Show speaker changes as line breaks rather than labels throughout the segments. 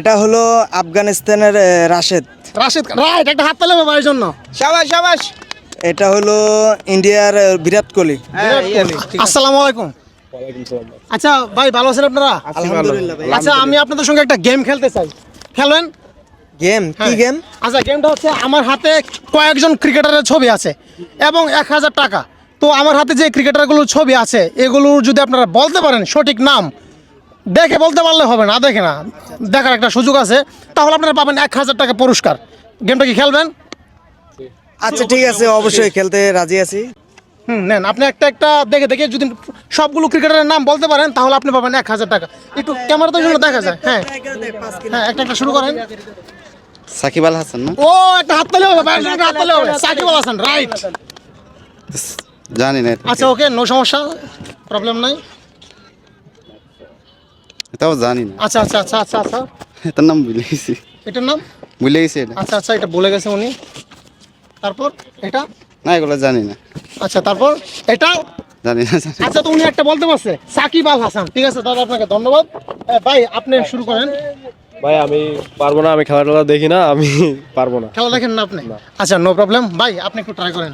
এটা হলো আফগানিস্তানের রাশেদ।
রাশেদ রাইট একটা হাত তালে ভাইয়ের জন্য।
সাবাস সাবাস।
এটা হলো ইন্ডিয়ার বিরাট কোহলি।
হ্যাঁ, আছে।
আসসালামু আলাইকুম। আচ্ছা ভাই ভালো আছেন আপনারা?
আলহামদুলিল্লাহ
আচ্ছা আমি আপনাদের সঙ্গে একটা গেম খেলতে চাই। খেলবেন?
গেম কি
হ্যাঁ।
গেম
আচ্ছা গেমটা হচ্ছে আমার হাতে কয়েকজন ক্রিকেটারের ছবি আছে এবং এক হাজার টাকা। তো আমার হাতে যে ক্রিকেটারগুলোর ছবি আছে এগুলো যদি আপনারা বলতে পারেন সঠিক নাম দেখে বলতে পারলে হবে না দেখে না। দেখার একটা সুযোগ আছে। তাহলে আপনারা পাবেন এক হাজার টাকা পুরস্কার। গেমটা কি খেলবেন?
আচ্ছা ঠিক আছে অবশ্যই খেলতে রাজি আছি।
হুম নেন আপনি একটা একটা দেখে দেখে যদি সবগুলো ক্রিকেটারের নাম বলতে পারেন তাহলে আপনি পাবেন এক হাজার টাকা। একটু ক্যামেরাতে জন্য দেখা যায় হ্যাঁ। হ্যাঁ একটা একটা শুরু করেন।
সাকিব আল হাসান না?
ও একটা হাততালি হবে একটা হাততালি হবে। সাকিব আল হাসান রাইট।
জানি না
আচ্ছা ওকে নো সমস্যা প্রবলেম নাই।
এটাও জানি না।
আচ্ছা আচ্ছা আচ্ছা আচ্ছা আচ্ছা।
এটার নাম ভুলে গেছি।
এটার নাম?
ভুলে গেছি এটা।
আচ্ছা আচ্ছা এটা বলে গেছে উনি। তারপর এটা?
না এগুলো জানি না।
আচ্ছা তারপর এটা?
জানি না
আচ্ছা তো উনি একটা বলতে পারছে সাকিব আল হাসান। ঠিক আছে দাদা আপনাকে ধন্যবাদ। ভাই আপনি শুরু করেন।
ভাই আমি পারব না আমি খেলাটা দেখি না আমি পারব না।
খেলা দেখেন না আপনি? আচ্ছা নো প্রবলেম ভাই আপনি একটু ট্রাই করেন।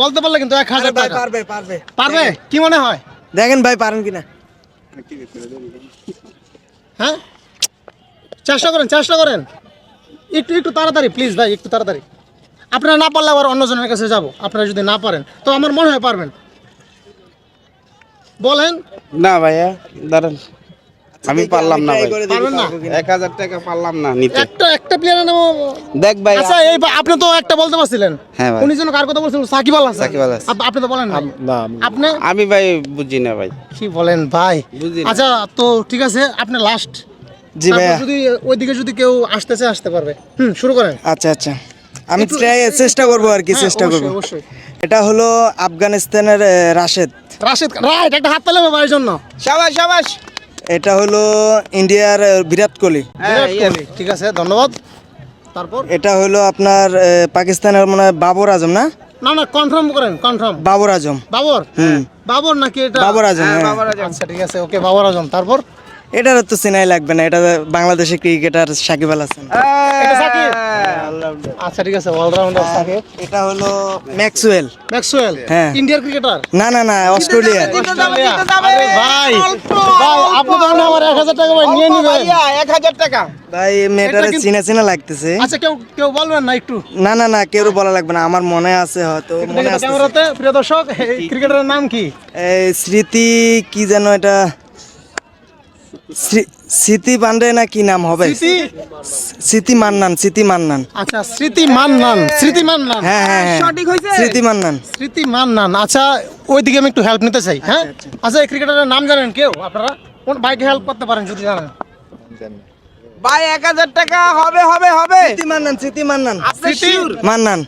বলতে পারলে কিন্তু এক হাজার
পারবে পারবে।
পারবে? কি মনে হয়?
দেখেন ভাই পারেন কিনা?
হ্যাঁ? চেষ্টা করেন চেষ্টা করেন। একটু একটু তাড়াতাড়ি প্লিজ ভাই একটু তাড়াতাড়ি। আপনারা না পারলে আবার অন্যজনের কাছে যাব আপনারা যদি না পারেন। তো আমার মনে হয় পারবেন। বলেন।
না ভাইয়া দাঁড়ান। আমি পারলাম না ভাই। এক হাজার টাকা পারলাম না নিতে।
একটা একটা প্লেয়ারের নাম
দেখ ভাই
আচ্ছা এই আপনি তো একটা বলতে পারছিলেন।
হ্যাঁ ভাই।
উনি যেন কার কথা বলছিলেন? সাকিব আল হাসান।
সাকিব আল হাসান।
আপনি তো বলেন না
না
আপনি
আমি ভাই বুঝি না ভাই।
কি বলেন ভাই? আচ্ছা তো ঠিক আছে আপনি লাস্ট
জি ভাইয়া।
যদি ওইদিকে যদি কেউ আসতেছে আসতে পারবে। হুম শুরু করেন।
আচ্ছা আচ্ছা। আমি চেষ্টা করব আর কি
হ্যাঁ,
চেষ্টা করব।
অবশ্যই।
এটা হলো আফগানিস্তানের রাশেদ।
রাশেদ রাইট একটা হাত তালে ভাইয়ের জন্য।
সাবাস সাবাস।
এটা হলো ইন্ডিয়ার বিরাট কোহলি।
হ্যাঁ।
ঠিক আছে ধন্যবাদ। তারপর?
এটা হলো আপনার পাকিস্তানের মনে হয় বাবর আজম না?
না না কনফার্ম করেন কনফার্ম
বাবর আজম।
বাবর?
হুম।
বাবর নাকি এটা?
বাবর আজম
হ্যাঁ,
হ্যাঁ।
বাবার আজম।
আচ্ছা ঠিক আছে ওকে বাবর আজম। তারপর?
এটার তো চেনাই লাগবে না এটা বাংলাদেশের ক্রিকেটার সাকিব আল হাসান।
এটা সাকিব?
হ্যাঁ।
আচ্ছা ঠিক আছে অলরাউন্ডার সাকিব।
এটা হলো ম্যাক্সওয়েল।
ম্যাক্সওয়েল?
হ্যাঁ।
ইন্ডিয়ার ক্রিকেটার
না না না অস্ট্রেলিয়া
অস্ট্রেলিয়া।
জিতে যাবে।
আরে ভাই ভাই আপনি তো আমার এক হাজার টাকা ভাই নিয়ে
অল্প ভাইয়া, এক হাজার টাকা।
ভাই মেয়েটারে চিনা চিনা লাগতেছে।
আচ্ছা কেউ কেউ বলবেন না একটু?
না না না কেউ বলা লাগবে না আমার মনে আছে হয়তো মনে আছে
ক্যামেরাতে প্রিয় দর্শক এই ক্রিকেটারের নাম কি?
এই স্মৃতি কি যেন এটা? স্মৃতি পান্ডে না কি নাম হবে?
স্মৃতি?
মান্নান স্মৃতি মান্নান।
আচ্ছা স্মৃতি মান্নান স্মৃতি মান্নান।
হ্যাঁ হ্যাঁ হ্যাঁ।
সঠিক হয়েছে?
স্মৃতি মান্নান।
স্মৃতি মান্নান। আচ্ছা ওইদিকে আমি একটু হেল্প নিতে চাই হ্যাঁ? আচ্ছা এই ক্রিকেটারের নাম জানেন কেউ? আপনারা? কোন বাইকে হেল্প করতে পারেন যদি জানেন?
ভাই এক হাজার টাকা হবে হবে হবে।
স্মৃতি মান্নান স্মৃতি মান্নান।
আপনি
মান্নান।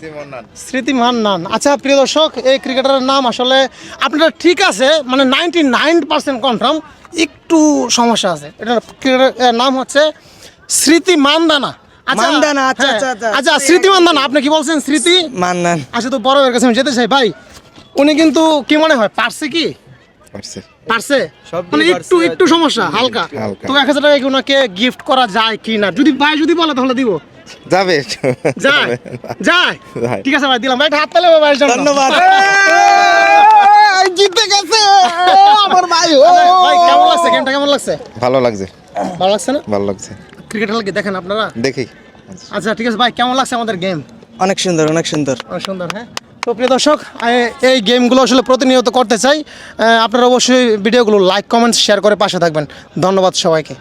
স্মৃতি মান্নান। আচ্ছা প্রিয় দর্শক এই ক্রিকেটারের নাম আসলে আপনারা ঠিক আছে মানে নাইনটি নাইন পার্সেন্ট কনফার্ম একটু সমস্যা আছে। এটার ক্রিকেটারের নাম হচ্ছে স্মৃতি মান্দানা। আচ্ছা,
মান্দানা, আচ্ছা,
হ্যাঁ,
আচ্ছা, আচ্ছা।
আচ্ছা স্মৃতি মান্দানা আপনি কি বলছেন স্মৃতি?
মান্নান।
আচ্ছা তো বড় কাছে আমি যেতে চাই। ভাই উনি কিন্তু কি মনে হয় পারছে কি?
পারছে।
পারছে? মানে একটু একটু সমস্যা হালকা।
হালকা।
তো এক হাজার টাকা ওনাকে গিফট করা যায় কি না? যদি ভাই যদি বলে তাহলে দিব।
যাবে।
যায়? যায়?
যায়।
ঠিক আছে ভাই দিলাম। ভাই হাত তালে ভাইয়ের
ধন্যবাদ।
জিতে গেছে। আমার ভাই
ভাই কেমন লাগছে? গেমটা কেমন লাগছে?
ভালো লাগছে।
ভালো লাগছে না?
ভালো লাগছে।
ক্রিকেট কি দেখেন আপনারা?
দেখি।
আচ্ছা ঠিক আছে ভাই কেমন লাগছে আমাদের গেম?
অনেক সুন্দর অনেক সুন্দর।
অনেক সুন্দর হ্যাঁ? তো প্রিয় দর্শক এই গেমগুলো আসলে প্রতিনিয়ত করতে চাই। আপনারা অবশ্যই ভিডিওগুলো লাইক কমেন্টস শেয়ার করে পাশে থাকবেন। ধন্যবাদ সবাইকে।